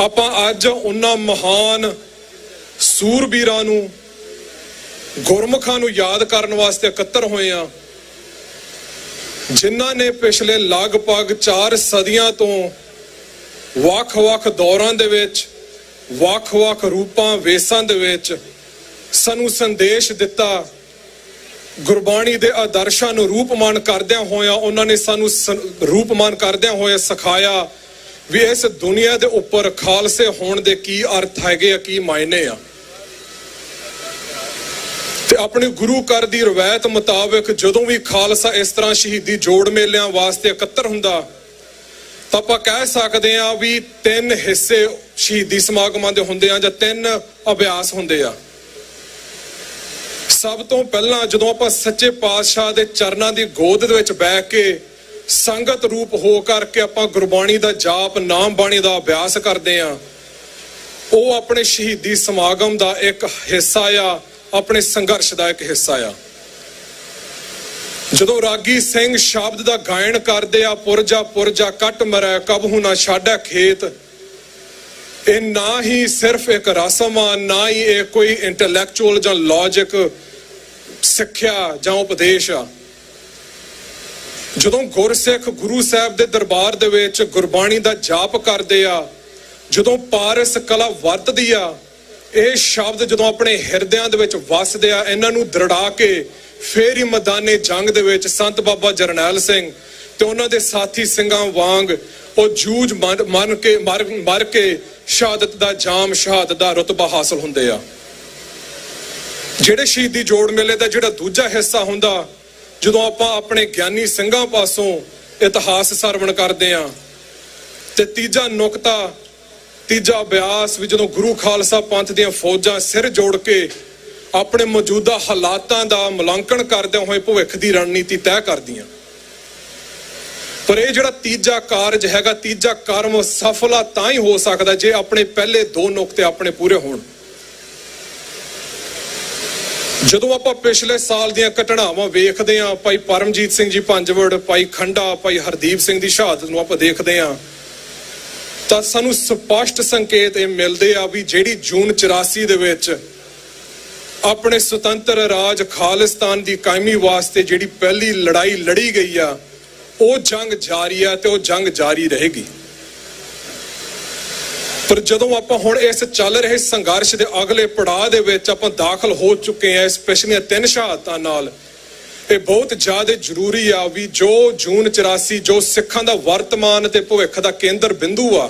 ਆਪਾਂ ਅੱਜ ਉਹਨਾਂ ਮਹਾਨ ਸੂਰਬੀਰਾਂ ਨੂੰ, ਗੁਰਮੁਖਾਂ ਨੂੰ ਯਾਦ ਕਰਨ ਵਾਸਤੇ ਇਕੱਤਰ ਹੋਏ ਆ ਜਿਨ੍ਹਾਂ ਨੇ ਪਿਛਲੇ ਲਗਭਗ 4 ਸਦੀਆਂ ਤੋਂ ਵੱਖ-ਵੱਖ ਦੌਰਾਂ ਦੇ ਵਿੱਚ ਵੱਖ-ਵੱਖ ਰੂਪਾਂ, ਵੇਸਾਂ ਦੇ ਵਿੱਚ ਸਾਨੂੰ ਸੰਦੇਸ਼ ਦਿੱਤਾ, ਗੁਰਬਾਣੀ ਦੇ ਆਦਰਸ਼ਾਂ ਨੂੰ ਰੂਪਮਾਨ ਕਰਦਿਆਂ ਹੋਇਆ, ਉਹਨਾਂ ਨੇ ਸਾਨੂੰ ਸੰ- ਰੂਪਮਾਨ ਕਰਦਿਆਂ ਹੋਏ ਸਿਖਾਇਆ ਵੀ ਇਸ ਦੁਨੀਆ ਦੇ ਉੱਪਰ ਖਾਲਸੇ ਹੋਣ ਦੇ ਕੀ ਅਰਥ ਹੈਗੇ ਆ, ਕੀ ਮਾਇਨੇ ਆ। ਤੇ ਆਪਣੇ ਗੁਰੂ ਘਰ ਦੀ ਰਵਾਇਤ ਮੁਤਾਬਕ ਜਦੋਂ ਵੀ ਖਾਲਸਾ ਇਸ ਤਰ੍ਹਾਂ ਸ਼ਹੀਦੀ ਜੋੜ ਮੇਲਿਆਂ ਵਾਸਤੇ ਇਕੱਤਰ ਹੁੰਦਾ, ਤਾਂ ਆਪਾਂ ਕਹਿ ਸਕਦੇ ਆ ਵੀ ਤਿੰਨ ਹਿੱਸੇ ਸ਼ਹੀਦੀ ਸਮਾਗਮਾਂ ਦੇ ਹੁੰਦੇ ਆ ਜਾਂ ਤਿੰਨ ਅਭਿਆਸ ਹੁੰਦੇ ਆ। ਸਭ ਤੋਂ ਪਹਿਲਾਂ ਜਦੋਂ ਆਪਾਂ ਸੱਚੇ ਪਾਤਸ਼ਾਹ ਦੇ ਚਰਨਾਂ ਦੀ ਗੋਦ ਦੇ ਵਿੱਚ ਬੈਠ ਕੇ ਸੰਗਤ ਰੂਪ ਹੋ ਕਰਕੇ ਆਪਾਂ ਗੁਰਬਾਣੀ ਦਾ ਜਾਪ, ਨਾਮ ਬਾਣੀ ਦਾ ਅਭਿਆਸ ਕਰਦੇ ਆ ਉਹ ਆਪਣੇ ਸ਼ਹੀਦੀ ਸਮਾਗਮ ਦਾ ਇੱਕ ਹਿੱਸਾ ਆ, ਆਪਣੇ ਸੰਘਰਸ਼ ਦਾ ਇੱਕ ਹਿੱਸਾ ਆ। ਜਦੋਂ ਰਾਗੀ ਸਿੰਘ ਸ਼ਬਦ ਦਾ ਗਾਇਨ ਕਰਦੇ ਆ, ਪੁਰਜਾ ਪੁਰਜਾ ਕੱਟ ਮਰੈ ਕਬਹੂ ਨਾ ਛਾੜੈ ਖੇਤ। ਇਹ ਨਾ ਹੀ ਸਿਰਫ ਇੱਕ ਰਸਮ ਆ, ਨਾ ਹੀ ਇਹ ਕੋਈ ਇੰਟੈਲੈਕਚੁਅਲ ਜਾਂ ਲੌਜੀਕ ਸਿੱਖਿਆ ਜਾਂ ਉਪਦੇਸ਼ ਆ। ਜਦੋਂ ਗੁਰਸਿੱਖ ਗੁਰੂ ਸਾਹਿਬ ਦੇ ਦਰਬਾਰ ਦੇ ਵਿੱਚ ਗੁਰਬਾਣੀ ਦਾ ਜਾਪ ਕਰਦੇ ਆ, ਜਦੋਂ ਪਾਰਸ ਕਲਾ ਵਰਤਦੀ ਆ, ਇਹ ਸ਼ਬਦ ਜਦੋਂ ਆਪਣੇ ਹਿਰਦਿਆਂ ਦੇ ਵਿੱਚ ਵਸਦੇ ਆ, ਇਹਨਾਂ ਨੂੰ ਦਰੜਾ ਕੇ ਫੇਰ ਹੀ ਮੈਦਾਨੇ ਜੰਗ ਦੇ ਵਿੱਚ ਸੰਤ ਬਾਬਾ ਜਰਨੈਲ ਸਿੰਘ ਤੇ ਉਹਨਾਂ ਦੇ ਸਾਥੀ ਸਿੰਘਾਂ ਵਾਂਗ ਉਹ ਜੂਝ ਮੰਨ ਮੰਨ ਕੇ, ਮਰ ਮਰ ਕੇ ਸ਼ਹਾਦਤ ਦਾ ਜਾਮ, ਸ਼ਹਾਦਤ ਦਾ ਰਤਬਾ ਹਾਸਲ ਹੁੰਦੇ ਆ। ਜਿਹੜੇ ਸ਼ਹੀਦੀ ਜੋੜ ਮੇਲੇ ਦਾ ਜਿਹੜਾ ਦੂਜਾ ਹਿੱਸਾ ਹੁੰਦਾ ਜਦੋਂ ਆਪਾਂ ਆਪਣੇ ਗਿਆਨੀ ਸਿੰਘਾਂ ਪਾਸੋਂ ਇਤਿਹਾਸ ਸਰਵਣ ਕਰਦੇ ਆ ਤੇ ਤੀਜਾ ਨੁਕਤਾ, ਤੀਜਾ ਅਭਿਆਸ ਵੀ ਜਦੋਂ ਗੁਰੂ ਖਾਲਸਾ ਪੰਥ ਦੀਆਂ ਫੌਜਾਂ ਸਿਰ ਜੋੜ ਕੇ ਆਪਣੇ ਮੌਜੂਦਾ ਹਾਲਾਤਾਂ ਦਾ ਮੁਲਾਂਕਣ ਕਰਦਿਆਂ ਹੋਏ ਭਵਿੱਖ ਦੀ ਰਣਨੀਤੀ ਤੈਅ ਕਰਦੀਆਂ। ਪਰ ਇਹ ਜਿਹੜਾ ਤੀਜਾ ਕਾਰਜ ਹੈਗਾ, ਤੀਜਾ ਕਰਮ ਸਫਲਾ ਤਾਂ ਹੀ ਹੋ ਸਕਦਾ ਜੇ ਆਪਣੇ ਪਹਿਲੇ ਦੋ ਨੁਕਤੇ ਆਪਣੇ ਪੂਰੇ ਹੋਣ। ਜਦੋਂ ਆਪਾਂ ਪਿਛਲੇ ਸਾਲ ਦੀਆਂ ਘਟਨਾਵਾਂ ਵੇਖਦੇ ਆਂ ਭਾਈ ਪਰਮਜੀਤ ਸਿੰਘ ਜੀ ਪੰਜਵੜ, ਭਾਈ ਖੰਡਾ, ਭਾਈ ਹਰਦੀਪ ਸਿੰਘ ਦੀ ਸ਼ਹਾਦਤ ਨੂੰ ਆਪਾਂ ਦੇਖਦੇ ਆਂ ਤਾਂ ਸਾਨੂੰ ਸਪਸ਼ਟ ਸੰਕੇਤ ਇਹ ਮਿਲਦੇ ਆ ਵੀ ਜਿਹੜੀ ਜੂਨ 84 ਦੇ ਵਿੱਚ ਆਪਣੇ ਸੁਤੰਤਰ ਰਾਜ ਖਾਲਿਸਤਾਨ ਦੀ ਕਾਇਮੀ ਵਾਸਤੇ ਜਿਹੜੀ ਪਹਿਲੀ ਲੜਾਈ ਲੜੀ ਗਈ ਆ, ਉਹ ਜੰਗ ਜਾਰੀ ਆ ਤੇ ਉਹ ਜੰਗ ਜਾਰੀ ਰਹੇਗੀ। ਪਰ ਜਦੋਂ ਆਪਾਂ ਹੁਣ ਇਸ ਚੱਲ ਰਹੇ ਸੰਘਰਸ਼ ਦੇ ਅਗਲੇ ਪੜਾਅ ਦੇ ਵਿੱਚ ਆਪਾਂ ਦਾਖਲ ਹੋ ਚੁੱਕੇ ਆ ਇਸ ਤਿੰਨ ਸ਼ਹਾਦਤਾਂ ਨਾਲ, ਇਹ ਬਹੁਤ ਜ਼ਿਆਦਾ ਜ਼ਰੂਰੀ ਆ ਵੀ ਜੋ ਜੂਨ 84 ਜੋ ਸਿੱਖਾਂ ਦਾ ਵਰਤਮਾਨ ਤੇ ਭਵਿੱਖ ਦਾ ਕੇਂਦਰ ਬਿੰਦੂ ਆ,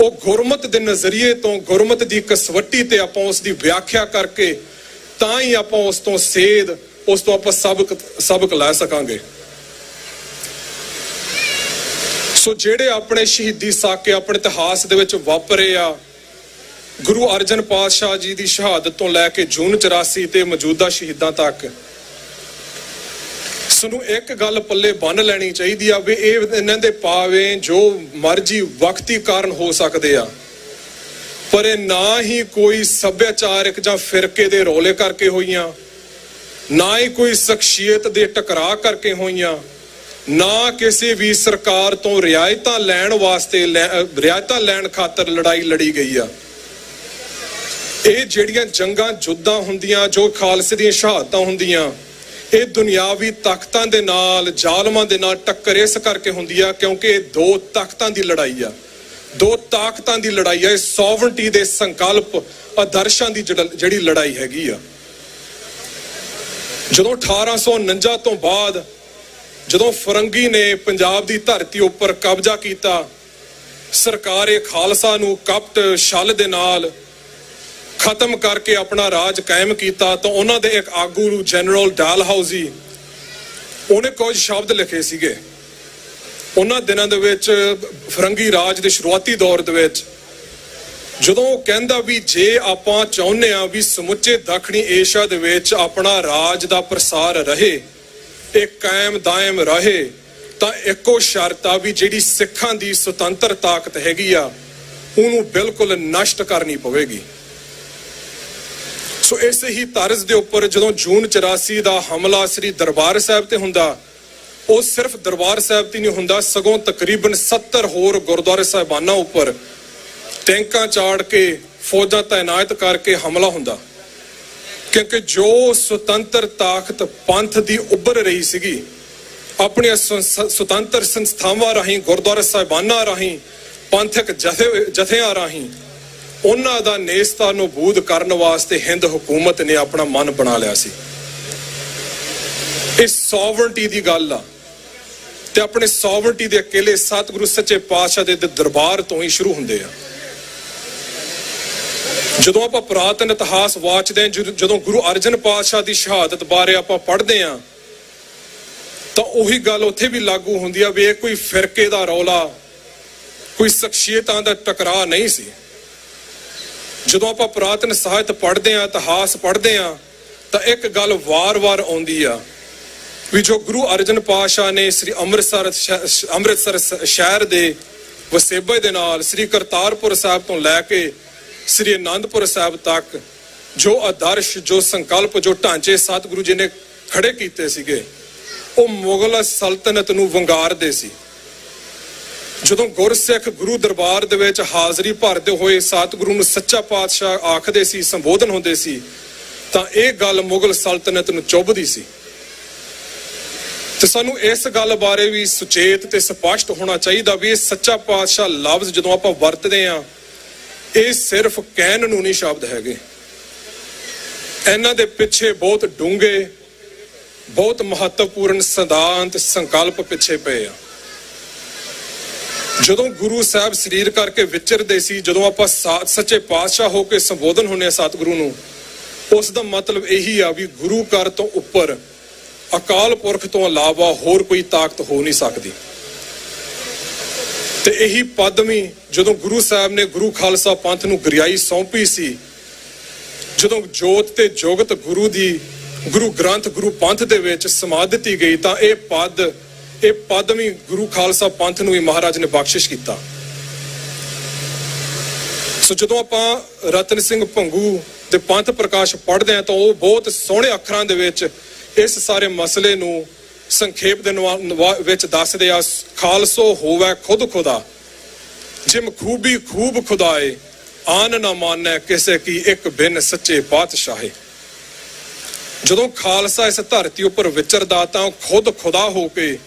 ਉਹ ਗੁਰਮਤ ਦੇ ਨਜ਼ਰੀਏ ਤੋਂ, ਗੁਰਮਤ ਦੀ ਕਸਵੱਟੀ ਤੇ ਆਪਾਂ ਉਸ ਦੀ ਵਿਆਖਿਆ ਕਰਕੇ ਤਾਂ ਹੀ ਆਪਾਂ ਉਸ ਤੋਂ ਸੇਧ, ਉਸ ਤੋਂ ਆਪਾਂ ਸਬਕ ਸਬਕ ਲੈ ਸਕਾਂਗੇ। ਸੋ ਜਿਹੜੇ ਆਪਣੇ ਸ਼ਹੀਦੀ ਸਾਕੇ ਆਪਣੇ ਇਤਿਹਾਸ ਦੇ ਵਿੱਚ ਵਾਪਰੇ ਆ, ਗੁਰੂ ਅਰਜਨ ਪਾਤਸ਼ਾਹ ਜੀ ਦੀ ਸ਼ਹਾਦਤ ਤੋਂ ਲੈ ਕੇ ਜੂਨ 84 ਤੇ ਮੌਜੂਦਾ ਸ਼ਹੀਦਾਂ ਤੱਕ, ਸਾਨੂੰ ਇੱਕ ਗੱਲ ਪੱਲੇ ਬੰਨ ਲੈਣੀ ਚਾਹੀਦੀ ਆ ਵੀ ਇਹ ਇਹਨਾਂ ਦੇ ਪਾਵੇ ਜੋ ਮਰਜ਼ੀ ਵਕਤੀ ਕਾਰਨ ਹੋ ਸਕਦੇ ਆ, ਪਰ ਇਹ ਨਾ ਹੀ ਕੋਈ ਸੱਭਿਆਚਾਰਕ ਜਾਂ ਫਿਰਕੇ ਦੇ ਰੋਲੇ ਕਰਕੇ ਹੋਈਆਂ, ਨਾ ਹੀ ਕੋਈ ਸ਼ਖਸੀਅਤ ਦੇ ਟਕਰਾਅ ਕਰਕੇ ਹੋਈਆਂ ਨਾ ਕਿਸੇ ਵੀ ਸਰਕਾਰ ਤੋਂ ਰਿਆਇਤਾਂ ਲੈਣ ਵਾਸਤੇ ਰਿਆਇਤਾਂ ਲੈਣ ਖਾਤਰ ਲੜਾਈ ਲੜੀ ਗਈ ਆ। ਇਹ ਜਿਹੜੀਆਂ ਜੰਗਾਂ ਜੁੱਦਾਂ ਹੁੰਦੀਆਂ, ਜੋ ਖਾਲਸੇ ਦੀਆਂ ਸ਼ਹਾਦਤਾਂ ਹੁੰਦੀਆਂ, ਇਹ ਦੁਨਿਆਵੀ ਤਾਕਤਾਂ ਦੇ ਨਾਲ, ਜ਼ਾਲਮਾਂ ਦੇ ਨਾਲ ਟੱਕਰ ਇਸ ਕਰਕੇ ਹੁੰਦੀ ਆ ਕਿਉਂਕਿ ਇਹ ਦੋ ਤਾਕਤਾਂ ਦੀ ਲੜਾਈ ਆ। ਦੋ ਤਾਕਤਾਂ ਦੀ ਲੜਾਈ ਆ। ਇਹ ਸੋਵਰਨਟੀ ਦੇ ਸੰਕਲਪ ਆਦਰਸ਼ਾਂ ਦੀ ਜਿਹੜੀ ਲੜਾਈ ਹੈਗੀ ਆ। ਜਦੋਂ 1849 ਤੋਂ ਬਾਅਦ ਜਦੋਂ ਫਰੰਗੀ ਨੇ ਪੰਜਾਬ ਦੀ ਧਰਤੀ ਉੱਪਰ ਕਬਜ਼ਾ ਕੀਤਾ, ਸਰਕਾਰੇ ਖਾਲਸਾ ਨੂੰ ਕਪਟ ਛਲ ਦੇ ਨਾਲ ਖਤਮ ਕਰਕੇ ਆਪਣਾ ਰਾਜ ਕਾਇਮ ਕੀਤਾ ਤਾਂ ਉਹਨਾਂ ਦੇ ਇੱਕ ਆਗੂ ਨੂੰ ਜਨਰਲ ਡਾਲਹਾਊਜ਼ੀ ਉਹਨੇ ਕੁਝ ਸ਼ਬਦ ਲਿਖੇ ਸੀਗੇ। ਉਹਨਾਂ ਦਿਨਾਂ ਦੇ ਵਿੱਚ, ਫਰੰਗੀ ਰਾਜ ਦੇ ਸ਼ੁਰੂਆਤੀ ਦੌਰ ਦੇ ਵਿੱਚ, ਜਦੋਂ ਉਹ ਕਹਿੰਦਾ ਵੀ ਜੇ ਆਪਾਂ ਚਾਹੁੰਦੇ ਆ ਵੀ ਸਮੁੱਚੇ ਦੱਖਣੀ ਏਸ਼ੀਆ ਦੇ ਵਿੱਚ ਆਪਣਾ ਰਾਜ ਦਾ ਪ੍ਰਸਾਰ ਰਹੇ ਇਹ ਕਾਇਮ ਦਾਇਮ ਰਹੇ, ਤਾਂ ਇੱਕੋ ਸ਼ਰਤ ਆ ਵੀ ਜਿਹੜੀ ਸਿੱਖਾਂ ਦੀ ਸੁਤੰਤਰ ਤਾਕਤ ਹੈਗੀ ਆ, ਉਹਨੂੰ ਬਿਲਕੁਲ ਨਸ਼ਟ ਕਰਨੀ ਪਵੇਗੀ। ਸੋ ਇਸੇ ਹੀ ਤਰਜ਼ ਦੇ ਉੱਪਰ ਜਦੋਂ ਜੂਨ 84 ਦਾ ਹਮਲਾ ਸ੍ਰੀ ਦਰਬਾਰ ਸਾਹਿਬ ਤੇ ਹੁੰਦਾ, ਉਹ ਸਿਰਫ ਦਰਬਾਰ ਸਾਹਿਬ ਤੇ ਨਹੀਂ ਹੁੰਦਾ, ਸਗੋਂ ਤਕਰੀਬਨ 70 ਹੋਰ ਗੁਰਦੁਆਰੇ ਸਾਹਿਬਾਨਾਂ ਉੱਪਰ ਟੈਂਕਾਂ ਚਾੜ ਕੇ, ਫੌਜਾਂ ਤਾਇਨਾਤ ਕਰਕੇ ਹਮਲਾ ਹੁੰਦਾ। ਕਿਉਂਕਿ ਜੋ ਸੁਤੰਤਰ ਤਾਕਤ ਪੰਥ ਦੀ ਉੱਭਰ ਰਹੀ ਸੀਗੀ, ਆਪਣੀਆਂ ਸੁਤੰਤਰ ਸੰਸਥਾਵਾਂ ਰਾਹੀਂ, ਗੁਰਦੁਆਰਾ ਸਾਹਿਬਾਨਾਂ ਰਾਹੀਂ, ਪੰਥਕ ਜਥੇ, ਜਥਿਆਂ ਰਾਹੀਂ, ਉਹਨਾਂ ਦਾ ਨੇਸਤਾ ਨੂੰ ਬੂਦ ਕਰਨ ਵਾਸਤੇ ਹਿੰਦ ਹਕੂਮਤ ਨੇ ਆਪਣਾ ਮਨ ਬਣਾ ਲਿਆ ਸੀ। ਇਹ ਸੋਵਰਨਟੀ ਦੀ ਗੱਲ ਆ ਤੇ ਆਪਣੇ ਸੋਵਰਨਟੀ ਦੇ ਅਕੇਲੇ ਸਤਿਗੁਰੂ ਸੱਚੇ ਪਾਤਸ਼ਾਹ ਦੇ, ਦਰਬਾਰ ਤੋਂ ਹੀ ਸ਼ੁਰੂ ਹੁੰਦੇ ਆ। ਜਦੋਂ ਆਪਾਂ ਪੁਰਾਤਨ ਇਤਿਹਾਸ ਵਾਚਦੇ ਹਾਂ, ਜਦੋਂ ਗੁਰੂ ਅਰਜਨ ਪਾਤਸ਼ਾਹ ਦੀ ਸ਼ਹਾਦਤ ਬਾਰੇ ਆਪਾਂ ਪੜ੍ਹਦੇ ਹਾਂ, ਤਾਂ ਉਹੀ ਗੱਲ ਉੱਥੇ ਵੀ ਲਾਗੂ ਹੁੰਦੀ ਆ ਵੀ ਇਹ ਕੋਈ ਫਿਰਕੇ ਦਾ ਰੌਲਾ, ਕੋਈ ਸ਼ਖਸੀਅਤਾਂ ਦਾ ਟਕਰਾਅ ਨਹੀਂ ਸੀ। ਜਦੋਂ ਆਪਾਂ ਪੁਰਾਤਨ ਸਾਹਿਤ ਪੜ੍ਹਦੇ ਹਾਂ, ਇਤਿਹਾਸ ਪੜ੍ਹਦੇ ਹਾਂ, ਤਾਂ ਇੱਕ ਗੱਲ ਵਾਰ-ਵਾਰ ਆਉਂਦੀ ਆ ਵੀ ਜੋ ਗੁਰੂ ਅਰਜਨ ਪਾਤਸ਼ਾਹ ਨੇ ਸ੍ਰੀ ਅੰਮ੍ਰਿਤਸਰ ਸ਼- ਅੰਮ੍ਰਿਤਸਰ ਸ਼ਹਿਰ ਦੇ ਵਸੇਬੇ ਦੇ ਨਾਲ ਸ੍ਰੀ ਕਰਤਾਰਪੁਰ ਸਾਹਿਬ ਤੋਂ ਲੈ ਕੇ ਸ੍ਰੀ ਅਨੰਦਪੁਰ ਸਾਹਿਬ ਤੱਕ ਜੋ ਆਦਰਸ਼, ਜੋ ਸੰਕਲਪ, ਜੋ ਢਾਂਚੇ ਸਤਿਗੁਰੂ ਜੀ ਨੇ ਖੜੇ ਕੀਤੇ ਸੀਗੇ, ਉਹ ਮੁਗਲ ਸਲਤਨਤ ਨੂੰ ਵੰਗਾਰਦੇ ਸੀ। ਜਦੋਂ ਗੁਰਸਿੱਖ ਗੁਰੂ ਦਰਬਾਰ ਦੇ ਵਿੱਚ ਹਾਜ਼ਰੀ ਭਰਦੇ ਹੋਏ ਸਤਿਗੁਰੂ ਨੂੰ ਸੱਚਾ ਪਾਤਸ਼ਾਹ ਆਖਦੇ ਸੀ, ਸੰਬੋਧਨ ਹੁੰਦੇ ਸੀ, ਤਾਂ ਇਹ ਗੱਲ ਮੁਗਲ ਸਲਤਨਤ ਨੂੰ ਚੁੱਭਦੀ ਸੀ। ਤੇ ਸਾਨੂੰ ਇਸ ਗੱਲ ਬਾਰੇ ਵੀ ਸੁਚੇਤ ਤੇ ਸਪਸ਼ਟ ਹੋਣਾ ਚਾਹੀਦਾ ਵੀ ਇਹ ਸੱਚਾ ਪਾਤਸ਼ਾਹ ਲਫ਼ਜ਼ ਜਦੋਂ ਆਪਾਂ ਵਰਤਦੇ ਆ ਇਹ ਸਿਰਫ ਕਹਿਣ ਨੂੰ ਨਹੀਂ ਸ਼ਬਦ ਹੈਗੇ। ਇਹਨਾਂ ਦੇ ਪਿੱਛੇ ਬਹੁਤ ਡੂੰਘੇ, ਬਹੁਤ ਮਹੱਤਵਪੂਰਨ ਸਿਧਾਂਤ, ਸੰਕਲਪ ਪਿੱਛੇ ਪਏ ਆ। ਜਦੋਂ ਗੁਰੂ ਸਾਹਿਬ ਸਰੀਰ ਕਰਕੇ ਵਿਚਰਦੇ ਸੀ, ਜਦੋਂ ਆਪਾਂ ਸਾ- ਸੱਚੇ ਪਾਤਸ਼ਾਹ ਹੋ ਕੇ ਸੰਬੋਧਨ ਹੁੰਨੇ ਆ ਸਤਿਗੁਰੂ ਨੂੰ, ਉਸ ਦਾ ਮਤਲਬ ਇਹੀ ਆ ਵੀ ਗੁਰੂ ਘਰ ਤੋਂ ਉੱਪਰ ਅਕਾਲ ਪੁਰਖ ਤੋਂ ਇਲਾਵਾ ਹੋਰ ਕੋਈ ਤਾਕਤ ਹੋ ਨਹੀਂ ਸਕਦੀ। ਤੇ ਇਹੀ ਪਦਮੀ ਜਦੋਂ ਗੁਰੂ ਸਾਹਿਬ ਨੇ ਗੁਰੂ ਖਾਲਸਾ ਪੰਥ ਨੂੰ ਗਰਿਆਈ ਸੌਂਪੀ ਸੀ, ਜਦੋਂ ਜੋਤ ਤੇ ਜੋਗਤ ਗੁਰੂ ਦੀ, ਗੁਰੂ ਗ੍ਰੰਥ, ਗੁਰੂ ਪੰਥ ਦੇ ਵਿੱਚ ਸਮਾ ਦਿੱਤੀ ਗਈ ਤਾਂ ਇਹ ਪਦ ਇਹ ਪਦ ਵੀ ਗੁਰੂ ਖਾਲਸਾ ਪੰਥ ਨੂੰ ਵੀ ਮਹਾਰਾਜ ਨੇ ਬਖਸ਼ਿਸ਼ ਕੀਤਾ। ਸੋ ਜਦੋਂ ਆਪਾਂ ਰਤਨ ਸਿੰਘ ਭੰਗੂ ਦੇ ਪੰਥ ਪ੍ਰਕਾਸ਼ ਪੜ੍ਹਦੇ ਹਾਂ ਤਾਂ ਉਹ ਬਹੁਤ ਸੋਹਣੇ ਅੱਖਰਾਂ ਦੇ ਵਿੱਚ ਇਸ ਸਾਰੇ ਮਸਲੇ ਨੂੰ ਸੰਖੇਪ ਦੇ ਵਿੱਚ ਦੱਸਦੇ ਆ, ਖਾਲਸੋ ਹੋਵੇ ਖੁਦ ਖੁਦਾ, ਜਿਮ ਖੂਬੀ ਖੂਬ ਖੁਦਾਏ, ਆਨ ਨਾ ਮਾਨੈ ਕਿਸੇ ਕੀ ਇੱਕ ਬਿਨ ਸੱਚੇ ਪਾਤਸ਼ਾਹੇ। ਜਦੋਂ ਖਾਲਸਾ ਇਸ ਧਰਤੀ ਉੱਪਰ ਵਿਚਰਦਾ, ਤਾਂ ਖੁਦ ਖੁਦਾ ਹੋ ਕੇ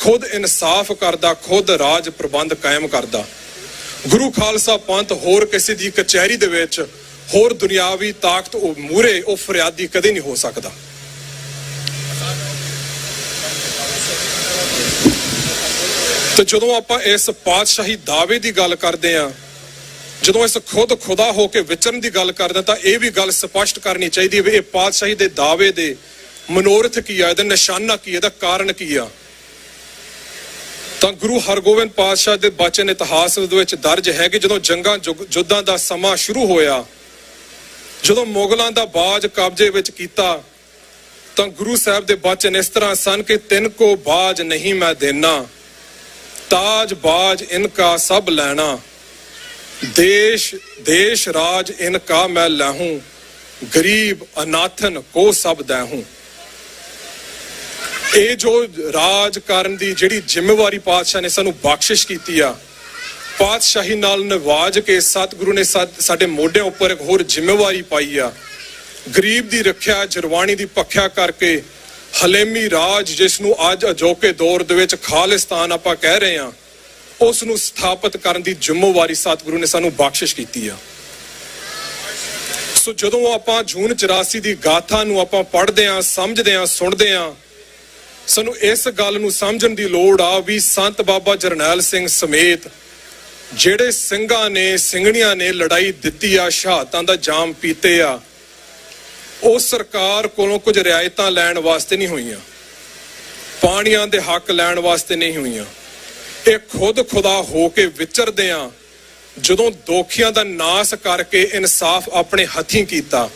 ਖੁਦ ਇਨਸਾਫ ਕਰਦਾ, ਖੁਦ ਰਾਜ ਪ੍ਰਬੰਧ ਕਾਇਮ ਕਰਦਾ। ਗੁਰੂ ਖਾਲਸਾ ਪੰਥ ਹੋਰ ਕਿਸੇ ਦੀ ਕਚਹਿਰੀ ਦੇ ਵਿੱਚ, ਹੋਰ ਦੁਨਿਆਵੀ ਤਾਕਤ ਉਹ ਮੂਰੇ ਉਹ ਫਰਿਆਦੀ ਕਦੇ ਨਹੀਂ ਹੋ ਸਕਦਾ। ਤੇ ਜਦੋਂ ਆਪਾਂ ਇਸ ਪਾਤਸ਼ਾਹੀ ਦਾਅਵੇ ਦੀ ਗੱਲ ਕਰਦੇ ਆਂ ਜਦੋਂ ਇਸ ਖੁਦ ਖੁਦਾ ਹੋ ਕੇ ਵਿਚਰਨ ਦੀ ਗੱਲ ਕਰਦੇ ਹਾਂ, ਤਾਂ ਇਹ ਵੀ ਗੱਲ ਸਪਸ਼ਟ ਕਰਨੀ ਚਾਹੀਦੀ ਹੈ ਵੀ ਇਹ ਪਾਤਸ਼ਾਹੀ ਦੇ ਦਾਅਵੇ ਦੇ ਮਨੋਰਥ ਕੀ ਆ, ਇਹਦਾ ਨਿਸ਼ਾਨਾ ਕੀ ਇਹਦਾ ਕਾਰਨ ਕੀ ਆ। ਤਾਂ ਗੁਰੂ ਹਰਗੋਬਿੰਦ ਪਾਤਸ਼ਾਹ ਦੇ ਬਚਨ ਇਤਿਹਾਸ ਦੇ ਵਿੱਚ ਦਰਜ ਹੈ ਕਿ ਜਦੋਂ ਜੰਗਾਂ ਜੁਗ- ਯੁੱਧਾਂ ਦਾ ਸਮਾਂ ਸ਼ੁਰੂ ਹੋਇਆ, ਜਦੋਂ ਮੁਗਲਾਂ ਦਾ ਬਾਜ ਕਬਜ਼ੇ ਵਿੱਚ ਕੀਤਾ, ਤਾਂ ਗੁਰੂ ਸਾਹਿਬ ਦੇ ਬਚਨ ਇਸ ਤਰ੍ਹਾਂ ਸਨ ਕਿ ਤਿੰਨ ਕੋ ਬਾਜ ਨਹੀਂ ਮੈਂ ਦੇਣਾ ਤਾਜ ਬਾਜ ਇਨਕਾ ਸਭ ਲੈਣਾ। ਦੇਸ਼ ਦੇਸ਼ ਰਾਜ ਇਨਕਾ ਮੈਂ ਲਾਹੂੰ। ਗਰੀਬ ਅਨਾਥਨ ਕੋ ਸਭ ਦੇਹੂੰ। ਇਹ ਜੋ ਰਾਜ ਕਰਨ ਦੀ ਜਿਹੜੀ ਜ਼ਿੰਮੇਵਾਰੀ ਪਾਤਸ਼ਾਹ ਨੇ ਸਾਨੂੰ ਬਖਸ਼ਿਸ਼ ਕੀਤੀ ਆ, ਪਾਤਸ਼ਾਹੀ ਨਾਲ ਨਿਵਾਜ ਕੇ ਸਤਿਗੁਰੂ ਨੇ ਸਾ- ਸਾਡੇ ਮੋਢਿਆਂ ਉੱਪਰ ਇੱਕ ਹੋਰ ਜ਼ਿੰਮੇਵਾਰੀ ਪਾਈ ਆ। ਗਰੀਬ ਦੀ ਰੱਖਿਆ ਜਰਵਾਣੀ ਦੀ ਪੱਖਿਆ ਕਰਕੇ ਹਲੇਮੀ ਰਾਜ ਜਿਸ ਨੂੰ ਅੱਜ ਅਜੋਕੇ ਦੌਰ ਦੇ ਵਿੱਚ ਖਾਲਿਸਤਾਨ ਆਪਾਂ ਕਹਿ ਰਹੇ ਹਾਂ, ਉਸ ਨੂੰ ਸਥਾਪਿਤ ਕਰਨ ਦੀ ਜ਼ਿੰਮੇਵਾਰੀ ਸਤਿਗੁਰੂ ਨੇ ਸਾਨੂੰ ਬਖਸ਼ਿਸ਼ ਕੀਤੀ ਆ। ਸੋ ਜਦੋਂ ਆਪਾਂ ਜੂਨ 84 ਦੀ ਗਾਥਾ ਨੂੰ ਆਪਾਂ ਪੜ੍ਹਦੇ ਆ ਸਮਝਦੇ ਆ ਸੁਣਦੇ ਆ ਸਾਨੂੰ ਇਸ ਗੱਲ ਨੂੰ ਸਮਝਣ ਦੀ ਲੋੜ ਆ ਵੀ ਸੰਤ ਬਾਬਾ ਜਰਨੈਲ ਸਿੰਘ ਸਮੇਤ ਜਿਹੜੇ ਸਿੰਘਾਂ ਨੇ, ਸਿੰਘਣੀਆਂ ਨੇ ਲੜਾਈ ਦਿੱਤੀ ਆ, ਸ਼ਹਾਦਤਾਂ ਦਾ ਜਾਮ ਪੀਤੇ ਆ ਉਹ ਸਰਕਾਰ ਕੋਲੋਂ ਕੁਝ ਰਿਆਇਤਾਂ ਲੈਣ ਵਾਸਤੇ ਨਹੀਂ ਹੋਈਆਂ। ਪਾਣੀਆਂ ਦੇ ਹੱਕ ਲੈਣ ਵਾਸਤੇ ਨਹੀਂ ਹੋਈਆਂ। ਇਹ ਖੁਦ ਖੁਦਾ ਹੋ ਕੇ ਵਿਚਰਦੇ ਆ, ਜਦੋਂ ਦੋਖੀਆਂ ਦਾ ਨਾਸ ਕਰਕੇ ਇਨਸਾਫ ਆਪਣੇ ਹੱਥੀਂ ਕੀਤਾ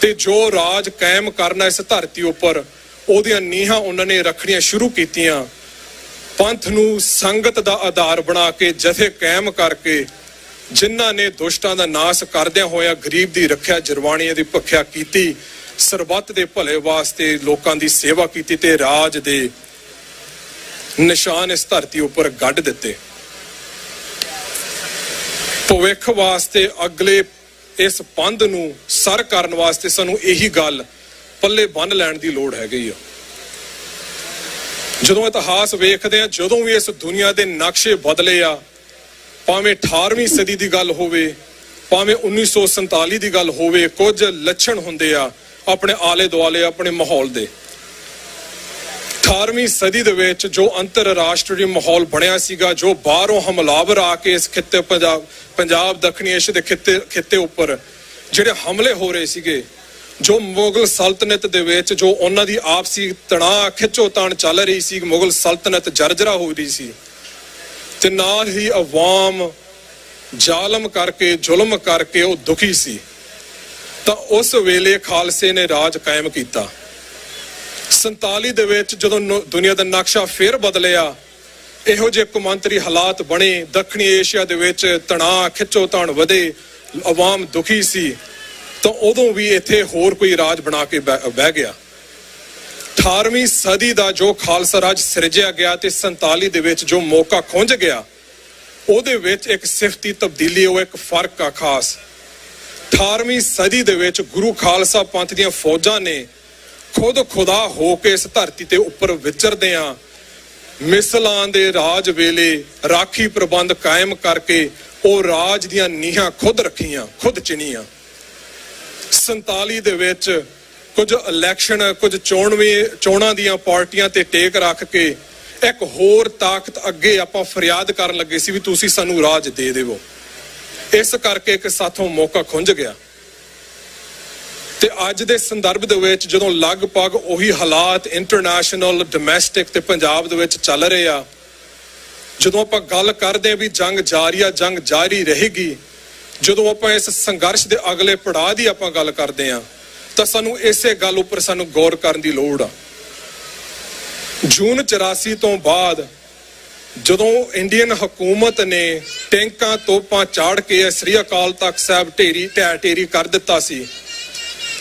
ਤੇ ਜੋ ਰਾਜ ਕਾਇਮ ਕਰਨਾ ਇਸ ਧਰਤੀ ਉੱਪਰ, ਉਹਦੀਆਂ ਨੀਹਾਂ ਉਹਨਾਂ ਨੇ ਰੱਖਣੀਆਂ ਸ਼ੁਰੂ ਕੀਤੀਆਂ। ਪੰਥ ਨੂੰ ਸੰਗਤ ਦਾ ਆਧਾਰ ਬਣਾ ਕੇ ਜਥੇ ਕਾਇਮ ਕਰਕੇ ਜਿਨ੍ਹਾਂ ਨੇ ਦੁਸ਼ਟਾਂ ਦਾ ਨਾਸ ਕਰਦਿਆਂ ਹੋਇਆ ਗਰੀਬ ਦੀ ਰੱਖਿਆ ਜਰਵਾਣੀਆਂ ਦੀ ਭੱਖਿਆ ਕੀਤੀ, ਸਰਬੱਤ ਦੇ ਭਲੇ ਵਾਸਤੇ ਲੋਕਾਂ ਦੀ ਸੇਵਾ ਕੀਤੀ ਤੇ ਰਾਜ ਦੇ ਨਿਸ਼ਾਨ ਇਸ ਧਰਤੀ ਉੱਪਰ ਗੱਡ ਦਿੱਤੇ। ਭਵਿੱਖ ਵਾਸਤੇ ਅਗਲੇ ਇਸ ਪੰਧ ਨੂੰ ਸਰ ਕਰਨ ਵਾਸਤੇ ਸਾਨੂੰ ਇਹੀ ਗੱਲ ਪੱਲੇ ਬੰਨ ਲੈਣ ਦੀ ਲੋੜ ਹੈਗੀ ਆ। ਜਦੋਂ ਇਤਿਹਾਸ ਵੇਖਦੇ ਆ, ਜਦੋਂ ਵੀ ਇਸ ਦੁਨੀਆ ਦੇ ਨਕਸ਼ੇ ਬਦਲੇ ਆ ਭਾਵੇਂ 18ਵੀਂ ਸਦੀ ਦੀ ਗੱਲ ਹੋਵੇ, ਭਾਵੇਂ 1947 ਦੀ ਗੱਲ ਹੋਵੇ, ਕੁਝ ਲੱਛਣ ਹੁੰਦੇ ਆ ਆਪਣੇ ਆਲੇ ਦੁਆਲੇ, ਆਪਣੇ ਮਾਹੌਲ ਦੇ। 18ਵੀਂ ਸਦੀ ਦੇ ਵਿੱਚ ਜੋ ਅੰਤਰਰਾਸ਼ਟਰੀ ਮਾਹੌਲ ਬਣਿਆ ਸੀਗਾ, ਜੋ ਬਾਹਰੋਂ ਹਮਲਾਵਰ ਆ ਕੇ ਇਸ ਖਿੱਤੇ ਪੰਜਾਬ ਪੰਜਾਬ ਦੱਖਣੀ ਏਸ਼ੀਆ ਦੇ ਖਿੱਤੇ ਖਿੱਤੇ ਉੱਪਰ ਜਿਹੜੇ ਹਮਲੇ ਹੋ ਰਹੇ ਸੀਗੇ, ਜੋ ਮੁਗਲ ਸਲਤਨਤ ਦੇ ਵਿੱਚ ਜੋ ਉਹਨਾਂ ਦੀ ਆਪਸੀ ਤਣਾਅ ਖਿੱਚੋ ਤਾਣ ਚੱਲ ਰਹੀ ਸੀ, ਮੁਗਲ ਸਲਤਨਤ ਜਰਜਰਾ ਹੋ ਰਹੀ ਸੀ ਤੇ ਨਾਲ ਹੀ ਆਵਾਮ ਜ਼ਾਲਮ ਕਰਕੇ, ਜ਼ੁਲਮ ਕਰਕੇ ਉਹ ਦੁਖੀ ਸੀ। ਤਾਂ ਉਸ ਵੇਲੇ ਖਾਲਸੇ ਨੇ ਰਾਜ ਕਾਇਮ ਕੀਤਾ। 47 ਦੇ ਵਿੱਚ ਜਦੋਂ ਨੁ- ਦੁਨੀਆ ਦਾ ਨਕਸ਼ਾ ਫੇਰ ਬਦਲਿਆ, ਇਹੋ ਜਿਹੇ ਕੌਮਾਂਤਰੀ ਹਾਲਾਤ ਬਣੇ। ਦੱਖਣੀ ਏਸ਼ੀਆ ਦੇ ਵਿੱਚ ਤਣਾਅ ਖਿੱਚੋ ਤਣ ਵਧੇ ਆਵਾਮ ਦੁਖੀ ਸੀ। ਤਾਂ ਉਦੋਂ ਵੀ ਇੱਥੇ ਹੋਰ ਕੋਈ ਰਾਜ ਬਣਾ ਕੇ ਬਹਿ ਬਹਿ ਗਿਆ। 18ਵੀਂ ਸਦੀ ਦਾ ਜੋ ਖਾਲਸਾ ਰਾਜ ਸਿਰਜਿਆ ਗਿਆ ਤੇ 47 ਦੇ ਵਿੱਚ ਜੋ ਮੌਕਾ ਖੁੰਝ ਗਿਆ, ਉਹਦੇ ਵਿੱਚ ਇੱਕ ਸਿਫਤੀ ਤਬਦੀਲੀ, ਉਹ ਇੱਕ ਫ਼ਰਕ ਆ ਖਾਸ। 18ਵੀਂ ਸਦੀ ਦੇ ਵਿੱਚ ਗੁਰੂ ਖਾਲਸਾ ਪੰਥ ਦੀਆਂ ਫੌਜਾਂ ਨੇ ਖੁਦ ਖੁਦਾ ਹੋ ਕੇ ਇਸ ਧਰਤੀ ਤੇ ਉੱਪਰ ਵਿਚਰਦੇ ਆ। ਮਿਸਲਾਂ ਦੇ ਰਾਜ ਵੇਲੇ ਰਾਖੀ ਪ੍ਰਬੰਧ ਕਾਇਮ ਕਰਕੇ ਉਹ ਰਾਜ ਦੀਆਂ ਨੀਹਾਂ ਖੁਦ ਰੱਖੀਆਂ, ਖੁਦ ਚਿਣੀਆਂ। 47 ਦੇ ਵਿੱਚ ਕੁਝ ਇਲੈਕਸ਼ਨ ਕੁਝ ਚੋਣਵੇਂ ਚੋਣਾਂ ਦੀਆਂ ਪਾਰਟੀਆਂ ਤੇ ਟੇਕ ਰੱਖ ਕੇ ਇੱਕ ਹੋਰ ਤਾਕਤ ਅੱਗੇ ਆਪਾਂ ਫਰਿਆਦ ਕਰਨ ਲੱਗੇ ਸੀ ਵੀ ਤੁਸੀਂ ਸਾਨੂੰ ਰਾਜ ਦੇ ਦੇਵੋ। ਇਸ ਕਰਕੇ ਇੱਕ ਸਾਥੋਂ ਮੌਕਾ ਖੁੰਝ ਗਿਆ। ਤੇ ਅੱਜ ਦੇ ਸੰਦਰਭ ਦੇ ਵਿੱਚ ਜਦੋਂ ਲਗਭਗ ਉਹੀ ਹਾਲਾਤ ਇੰਟਰਨੈਸ਼ਨਲ ਡੋਮੈਸਟਿਕ ਤੇ ਪੰਜਾਬ ਦੇ ਵਿੱਚ ਚੱਲ ਰਹੇ ਆ, ਜਦੋਂ ਆਪਾਂ ਗੱਲ ਕਰਦੇ ਆ ਵੀ ਜੰਗ ਜਾਰੀ ਆ, ਜੰਗ ਜਾਰੀ ਰਹੇਗੀ, ਜਦੋਂ ਆਪਾਂ ਇਸ ਸੰਘਰਸ਼ ਦੇ ਅਗਲੇ ਪੜਾਅ ਦੀ ਆਪਾਂ ਗੱਲ ਕਰਦੇ ਆ ਤਾਂ ਸਾਨੂੰ ਇਸੇ ਗੱਲ ਉੱਪਰ ਸਾਨੂੰ ਗੌਰ ਕਰਨ ਦੀ ਲੋੜ ਆ। ਜੂਨ 84 ਤੋਂ ਬਾਅਦ ਜਦੋਂ ਇੰਡੀਅਨ ਹਕੂਮਤ ਨੇ ਟੈਂਕਾਂ ਤੋਪਾਂ ਚਾੜ ਕੇ ਸ੍ਰੀ ਅਕਾਲ ਤਖਤ ਸਾਹਿਬ ਢੇਰੀ ਢਹਿ ਢੇਰੀ ਕਰ ਦਿੱਤਾ ਸੀ,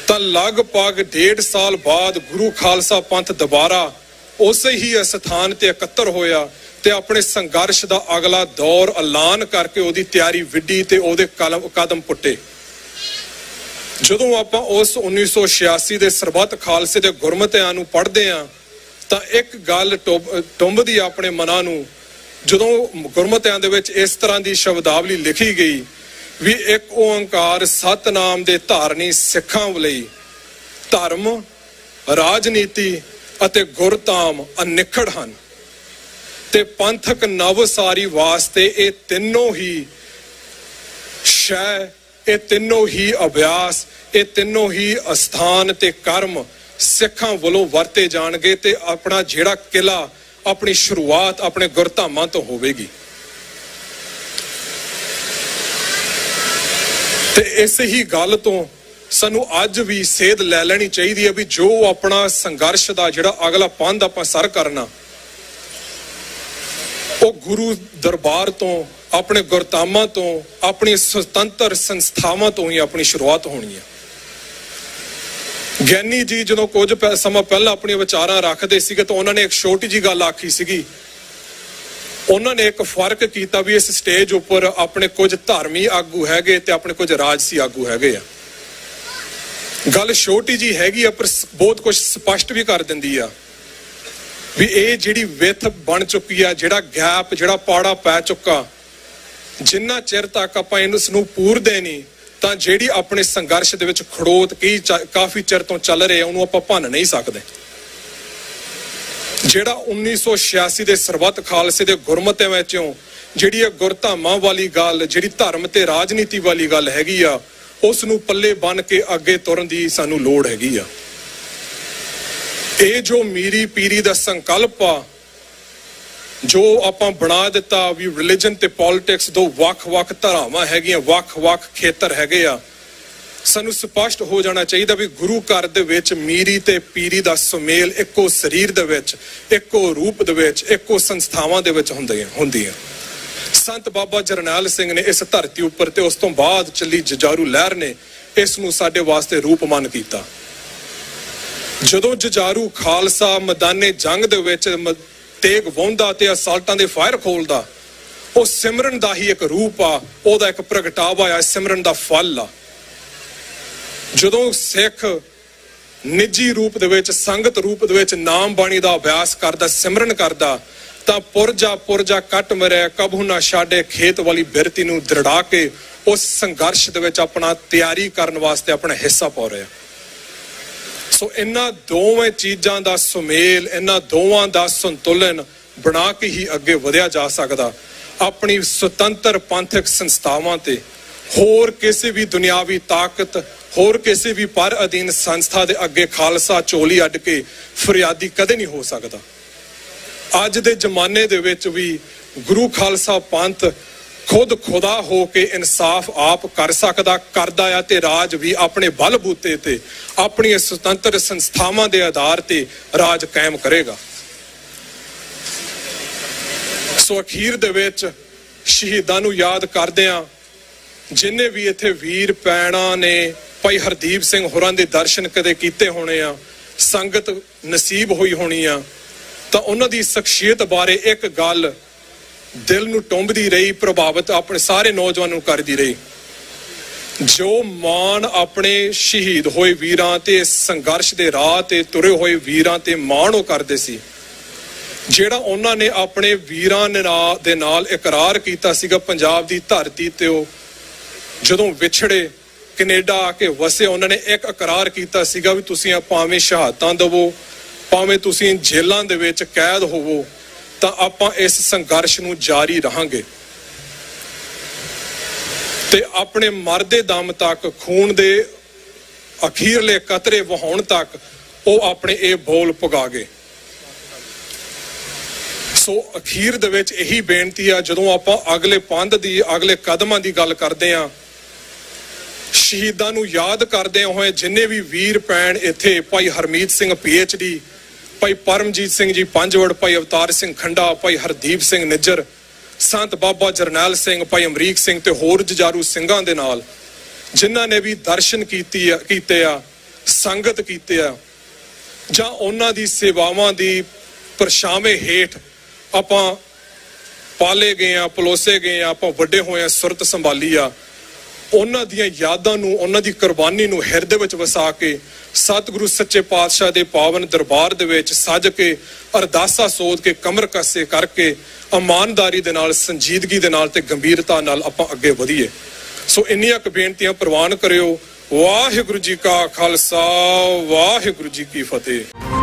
ਤਾਂ ਲਗਭਗ ਡੇਢ ਸਾਲ ਬਾਅਦ ਗੁਰੂ ਖਾਲਸਾ ਪੰਥ ਦੁਬਾਰਾ ਉਸੇ ਹੀ ਸਥਾਨ ਤੇ ਇਕੱਤਰ ਹੋਇਆ ਤੇ ਆਪਣੇ ਸੰਘਰਸ਼ ਦਾ ਅਗਲਾ ਦੌਰ ਐਲਾਨ ਕਰਕੇ ਉਹਦੀ ਤਿਆਰੀ ਵਿੱਢੀ ਤੇ ਉਹਦੇ ਕਲਮ ਕਦਮ ਪੁੱਟੇ। ਜਦੋਂ ਆਪਾਂ ਉਸ 1986 ਦੇ ਸਰਬੱਤ ਖਾਲਸੇ ਦੇ ਗੁਰਮਤਿਆਂ ਨੂੰ ਪੜ੍ਹਦੇ ਆਂ ਤਾਂ ਇੱਕ ਗੱਲ ਟੁੰਬਦੀ ਆਪਣੇ ਮਨਾਂ ਨੂੰ। ਜਦੋਂ ਗੁਰਮਤਿਆਂ ਦੇ ਵਿੱਚ ਇਸ ਤਰ੍ਹਾਂ ਦੀ ਸ਼ਬਦਾਵਲੀ ਲਿਖੀ ਗਈ ਵੀ ਇੱਕ ਓੰਕਾਰ ਸਤਨਾਮ ਦੇ ਧਾਰਨੀ ਸਿੱਖਾਂ ਲਈ ਧਰਮ, ਰਾਜਨੀਤੀ ਅਤੇ ਗੁਰਤਾਮ ਅਨਿਖੜ ਹਨ। ਤੇ ਪੰਥਕ ਨਵਸਾਰੀ ਵਾਸਤੇ ਇਹ ਤਿੰਨੋਂ ਹੀ ਸ਼ੈ ਇਹ ਤਿੰਨੋਂ ਹੀ ਅਭਿਆਸ, ਇਹ ਤਿੰਨੋਂ ਹੀ ਅਸਥਾਨ ਤੇ ਕਰਮ ਸਿੱਖਾਂ ਵੱਲੋਂ ਵਰਤੇ ਜਾਣਗੇ ਤੇ ਆਪਣਾ ਜਿਹੜਾ ਕਿਲਾ, ਆਪਣੀ ਸ਼ੁਰੂਆਤ ਆਪਣੇ ਗੁਰਧਾਮਾਂ ਤੋਂ ਹੋਵੇਗੀ। ਤੇ ਇਸ ਹੀ ਗੱਲ ਤੋਂ ਸਾਨੂੰ ਅੱਜ ਵੀ ਸੇਧ ਲੈ ਲੈਣੀ ਚਾਹੀਦੀ ਹੈ ਵੀ ਜੋ ਆਪਣਾ ਸੰਘਰਸ਼ ਦਾ ਜਿਹੜਾ ਅਗਲਾ ਪੰਧ ਆਪਾਂ ਸਰ ਕਰਨਾ, ਉਹ ਗੁਰੂ ਦਰਬਾਰ ਤੋਂ ਆਪਣੇ ਗੁਰਤਾਮਾਂ ਤੋਂ, ਆਪਣੀ ਸੁਤੰਤਰ ਸੰਸਥਾਵਾਂ ਤੋਂ ਹੀ ਆਪਣੀ ਸ਼ੁਰੂਆਤ ਹੋਣੀ ਹੈ। ਗਿਆਨੀ ਜੀ ਜਦੋਂ ਕੁਝ ਸਮਾਂ ਪਹਿਲਾਂ ਆਪਣੀਆਂ ਵਿਚਾਰਾਂ ਰੱਖਦੇ ਸੀਗੇ ਤਾਂ ਉਹਨਾਂ ਨੇ ਇੱਕ ਛੋਟੀ ਜੀ ਗੱਲ ਆਖੀ ਸੀਗੀ। ਉਹਨਾਂ ਨੇ ਇੱਕ ਫ਼ਰਕ ਕੀਤਾ ਵੀ ਇਸ ਸਟੇਜ ਉੱਪਰ ਆਪਣੇ ਕੁਝ ਧਾਰਮੀ ਆਗੂ ਹੈਗੇ ਤੇ ਆਪਣੇ ਕੁਝ ਰਾਜਸੀ ਆਗੂ ਹੈਗੇ ਆ। ਗੱਲ ਛੋਟੀ ਜੀ ਹੈਗੀ ਆ, ਪਰ ਬਹੁਤ ਕੁਝ ਸਪਸ਼ਟ ਵੀ ਕਰ ਦਿੰਦੀ ਆ ਵੀ ਇਹ ਜਿਹੜੀ ਵਿਥ ਬਣ ਚੁੱਕੀ ਆ, ਜਿਹੜਾ ਗੈਪ, ਜਿਹੜਾ ਪਾੜਾ ਪੈ ਚੁੱਕਾ ਜਿੰਨਾ ਚਿਰ ਤੱਕ ਆਪਾਂ ਇਸ ਨੂੰ ਪੂਰਦੇ ਨਹੀਂ, ਤਾਂ ਜਿਹੜੀ ਆਪਣੇ ਸੰਘਰਸ਼ ਦੇ ਵਿੱਚ ਖੜੋਤ ਕਈ ਕਾਫੀ ਚਿਰ ਤੋਂ ਚੱਲ ਰਿਹਾ ਉਹਨੂੰ ਆਪਾਂ ਭੰਨ ਨਹੀਂ ਸਕਦੇ। ਜਿਹੜਾ 1986 ਦੇ ਸਰਬੱਤ ਖਾਲਸੇ ਦੇ ਗੁਰਮਤਿਆਂ ਵਿੱਚੋਂ ਜਿਹੜੀ ਇਹ ਗੁਰਧਾਮਾਂ ਵਾਲੀ ਗੱਲ, ਜਿਹੜੀ ਧਰਮ ਤੇ ਰਾਜਨੀਤੀ ਵਾਲੀ ਗੱਲ ਹੈਗੀ ਆ ਉਸ ਨੂੰ ਪੱਲੇ ਬੰਨ ਕੇ ਅੱਗੇ ਤੁਰਨ ਦੀ ਸਾਨੂੰ ਲੋੜ ਹੈਗੀ ਆ। ਇਹ ਜੋ ਮੀਰੀ ਪੀਰੀ ਦਾ ਸੰਕਲਪ ਆ ਜੋ ਆਪਾਂ ਬਣਾ ਦਿੱਤਾ ਵੀ ਰਿਲੀਜਨ ਤੇ ਪੋਲਿਟਿਕਸ ਦੋ ਵੱਖ-ਵੱਖ ਧਾਰਾਵਾਂ ਹੈਗੀਆਂ ਵੱਖ-ਵੱਖ ਖੇਤਰ ਹੈਗੇ ਆ, ਸਾਨੂੰ ਸਪਸ਼ਟ ਹੋ ਜਾਣਾ ਚਾਹੀਦਾ ਵੀ ਗੁਰੂ ਘਰ ਦੇ ਵਿੱਚ ਮੀਰੀ ਤੇ ਪੀਰੀ ਦਾ ਸੁਮੇਲ ਇੱਕੋ ਸਰੀਰ ਦੇ ਵਿੱਚ, ਇੱਕੋ ਰੂਪ ਦੇ ਵਿੱਚ, ਇੱਕੋ ਸੰਸਥਾਵਾਂ ਦੇ ਵਿੱਚ ਹੁੰਦੀਆਂ ਹੁੰਦੀਆਂ। ਸੰਤ ਬਾਬਾ ਜਰਨੈਲ ਸਿੰਘ ਨੇ ਇਸ ਧਰਤੀ ਉੱਪਰ ਤੇ ਉਸ ਤੋਂ ਬਾਅਦ ਚੱਲੀ ਜਜਾਰੂ ਲਹਿਰ ਨੇ ਇਸ ਨੂੰ ਸਾਡੇ ਵਾਸਤੇ ਰੂਪਮਾਨ ਕੀਤਾ। ਜਦੋਂ ਜਜਾਰੂ ਖਾਲਸਾ ਮੈਦਾਨੇ ਜੰਗ ਦੇ ਵਿੱਚ ਤੇਗ ਵਾਹੁੰਦਾ ਤੇ ਅਸਾਲਟਾਂ ਦੇ ਫਾਇਰ ਖੋਲਦਾ ਉਹ ਸਿਮਰਨ ਦਾ ਹੀ ਇੱਕ ਰੂਪ ਆ, ਉਹਦਾ ਇੱਕ ਪ੍ਰਗਟਾਵਾ ਆ, ਸਿਮਰਨ ਦਾ ਫਲ ਆ। ਜਦੋਂ ਸਿੱਖ ਨਿੱਜੀ ਰੂਪ ਦੇ ਵਿੱਚ, ਸੰਗਤ ਰੂਪ ਦੇ ਵਿੱਚ ਨਾਮ ਬਾਣੀ ਦਾ ਅਭਿਆਸ ਕਰਦਾ, ਸਿਮਰਨ ਕਰਦਾ, ਤਾਂ ਪੁਰਜਾ ਪੁਰਜਾ ਕੱਟ ਮਰਿਆ, ਕਬਹੁ ਨਾ ਛਾੜੇ ਖੇਤ ਵਾਲੀ ਬਿਰਤੀ ਨੂੰ ਦ੍ਰਿੜਾ ਕੇ ਉਸ ਸੰਘਰਸ਼ ਦੇ ਵਿੱਚ ਆਪਣਾ ਤਿਆਰੀ ਕਰਨ ਵਾਸਤੇ ਆਪਣਾ ਹਿੱਸਾ ਪਾ ਰਿਹਾ। ਸੋ ਇਹਨਾਂ ਦੋਵੇਂ ਚੀਜ਼ਾਂ ਦਾ ਸੁਮੇਲ, ਇਹਨਾਂ ਦੋਵਾਂ ਦਾ ਸੰਤੁਲਨ ਬਣਾ ਕੇ ਹੀ ਅੱਗੇ ਵਧਿਆ ਜਾ ਸਕਦਾ। ਆਪਣੀ ਸੁਤੰਤਰ ਪੰਥਕ ਸੰਸਥਾਵਾਂ ਤੇ ਹੋਰ ਕਿਸੇ ਵੀ ਦੁਨਿਆਵੀ ਤਾਕਤ, ਹੋਰ ਕਿਸੇ ਵੀ ਪਰ ਅਧੀਨ ਸੰਸਥਾ ਦੇ ਅੱਗੇ ਖਾਲਸਾ ਚੋਲੀ ਅੱਡ ਕੇ ਫਰਿਆਦੀ ਕਦੇ ਨਹੀਂ ਹੋ ਸਕਦਾ। ਅੱਜ ਦੇ ਜ਼ਮਾਨੇ ਦੇ ਵਿੱਚ ਵੀ ਗੁਰੂ ਖਾਲਸਾ ਪੰਥ ਖੁਦ ਖੁਦਾ ਹੋ ਕੇ ਇਨਸਾਫ ਆਪ ਕਰ ਸਕਦਾ, ਕਰਦਾ ਆ ਤੇ ਰਾਜ ਵੀ ਆਪਣੇ ਬਲ ਬੂਤੇ ਤੇ, ਆਪਣੀਆਂ ਸੁਤੰਤਰ ਸੰਸਥਾਵਾਂ ਦੇ ਆਧਾਰ ਤੇ ਰਾਜ ਕਾਇਮ ਕਰੇਗਾ। ਸੋ ਅਖੀਰ ਦੇ ਵਿੱਚ ਸ਼ਹੀਦਾਂ ਨੂੰ ਯਾਦ ਕਰਦੇ ਆ ਜਿਨੇ ਵੀ ਇੱਥੇ ਵੀਰ ਪੈਣਾ ਨੇ, ਭਾਈ ਹਰਦੀਪ ਸਿੰਘ ਹੋਰਾਂ ਦੇ ਦਰਸ਼ਨ ਕਦੇ ਕੀਤੇ ਹੋਣੇ ਆ, ਸੰਗਤ ਨਸੀਬ ਹੋਈ ਹੋਣੀ ਆ, ਤਾਂ ਉਹਨਾਂ ਦੀ ਸ਼ਖਸੀਅਤ ਬਾਰੇ ਇੱਕ ਗੱਲ ਦਿਲ ਨੂੰ ਟੁੰਬਦੀ ਰਹੀ, ਪ੍ਰਭਾਵਿਤ ਆਪਣੇ ਸਾਰੇ ਨੌਜਵਾਨਾਂ ਨੂੰ ਕਰਦੀ ਰਹੀ। ਜੋ ਮਾਣ ਆਪਣੇ ਸ਼ਹੀਦ ਹੋਏ ਵੀਰਾਂ ਤੇ ਸੰਘਰਸ਼ ਦੇ ਰਾਹ ਤੇ ਤੁਰੇ ਹੋਏ ਵੀਰਾਂ ਤੇ ਮਾਣ ਉਹ ਕਰਦੇ ਸੀ, ਜਿਹੜਾ ਉਹਨਾਂ ਨੇ ਆਪਣੇ ਵੀਰਾਂ ਦੇ ਨਾਲ- ਦੇ ਨਾਲ ਇਕਰਾਰ ਕੀਤਾ ਸੀਗਾ ਪੰਜਾਬ ਦੀ ਧਰਤੀ ਤੇ ਉਹ ਜਦੋਂ ਵਿਛੜੇ, ਕੈਨੇਡਾ ਆ ਕੇ ਵਸੇ, ਉਹਨਾਂ ਨੇ ਇੱਕ ਇਕਰਾਰ ਕੀਤਾ ਸੀਗਾ ਵੀ ਤੁਸੀਂ ਭਾਵੇਂ ਸ਼ਹਾਦਤਾਂ ਦਵੋ, ਭਾਵੇਂ ਤੁਸੀਂ ਜੇਲ੍ਹਾਂ ਦੇ ਵਿੱਚ ਕੈਦ ਹੋਵੋ ਤਾਂ ਆਪਾਂ ਇਸ ਸੰਘਰਸ਼ ਨੂੰ ਜਾਰੀ ਰਹਾਂਗੇ। ਤੇ ਆਪਣੇ ਮਰਦੇ ਦਮ ਤੱਕ, ਖੂਨ ਦੇ ਅਖੀਰਲੇ ਕਤਰੇ ਵਹਾਉਣ ਤੱਕ ਉਹ ਆਪਣੇ ਇਹ ਬੋਲ ਪੁਗਾ ਗਏ ਸੋ ਅਖੀਰ ਦੇ ਵਿੱਚ ਇਹੀ ਬੇਨਤੀ ਆ, ਜਦੋਂ ਆਪਾਂ ਅਗਲੇ ਪੰਧ ਦੀ, ਅਗਲੇ ਕਦਮਾਂ ਦੀ ਗੱਲ ਕਰਦੇ ਆ, ਸ਼ਹੀਦਾਂ ਨੂੰ ਯਾਦ ਕਰਦੇ ਹੋਏ ਜਿੰਨੇ ਵੀ ਵੀਰ ਪੈਣ ਇੱਥੇ, ਭਾਈ ਹਰਮੀਤ ਸਿੰਘ ਡੀ ਭਾਈ ਪਰਮਜੀਤ ਸਿੰਘ ਜੀ ਪੰਜਵੜ ਭਾਈ ਅਵਤਾਰ ਸਿੰਘ ਖੰਡਾ, ਭਾਈ ਹਰਦੀਪ ਸਿੰਘ ਨਿੱਜਰ, ਸੰਤ ਬਾਬਾ ਜਰਨੈਲ ਸਿੰਘ, ਭਾਈ ਅਮਰੀਕ ਸਿੰਘ ਤੇ ਹੋਰ ਜਜਾਰੂ ਸਿੰਘਾਂ ਦੇ ਨਾਲ, ਜਿਨ੍ਹਾਂ ਨੇ ਵੀ ਦਰਸ਼ਨ ਕੀਤੀ ਆ, ਕੀਤੇ ਆ, ਸੰਗਤ ਕੀਤੇ ਆ, ਜਾਂ ਉਹਨਾਂ ਦੀ ਸੇਵਾਵਾਂ ਦੀ ਪਰਛਾਵੇਂ ਹੇਠ ਆਪਾਂ ਪਾਲੇ ਗਏ ਆ, ਪਲੋਸੇ ਗਏ ਆ, ਆਪਾਂ ਵੱਡੇ ਹੋਏ ਆ, ਸੁਰਤ ਸੰਭਾਲੀ ਆ ਉਹਨਾਂ ਦੀਆਂ ਯਾਦਾਂ ਨੂੰ, ਉਹਨਾਂ ਦੀ ਕੁਰਬਾਨੀ ਨੂੰ ਹਿਰਦੇ ਵਿੱਚ ਵਸਾ ਕੇ ਸਤਿਗੁਰੂ ਸੱਚੇ ਪਾਤਸ਼ਾਹ ਦੇ ਪਾਵਨ ਦਰਬਾਰ ਦੇ ਵਿੱਚ ਸੱਜ ਕੇ, ਅਰਦਾਸਾ ਸੋਧ ਕੇ, ਕਮਰ ਕੱਸੇ ਕਰਕੇ, ਇਮਾਨਦਾਰੀ ਦੇ ਨਾਲ, ਸੰਜੀਦਗੀ ਦੇ ਨਾਲ ਤੇ ਗੰਭੀਰਤਾ ਨਾਲ ਆਪਾਂ ਅੱਗੇ ਵਧੀਏ। ਸੋ ਇੰਨੀਆਂ ਕੁ ਬੇਨਤੀਆਂ ਪ੍ਰਵਾਨ ਕਰਿਓ। ਵਾਹਿਗੁਰੂ ਜੀ ਕਾ ਖਾਲਸਾ, ਵਾਹਿਗੁਰੂ ਜੀ ਕੀ ਫਤਿਹ।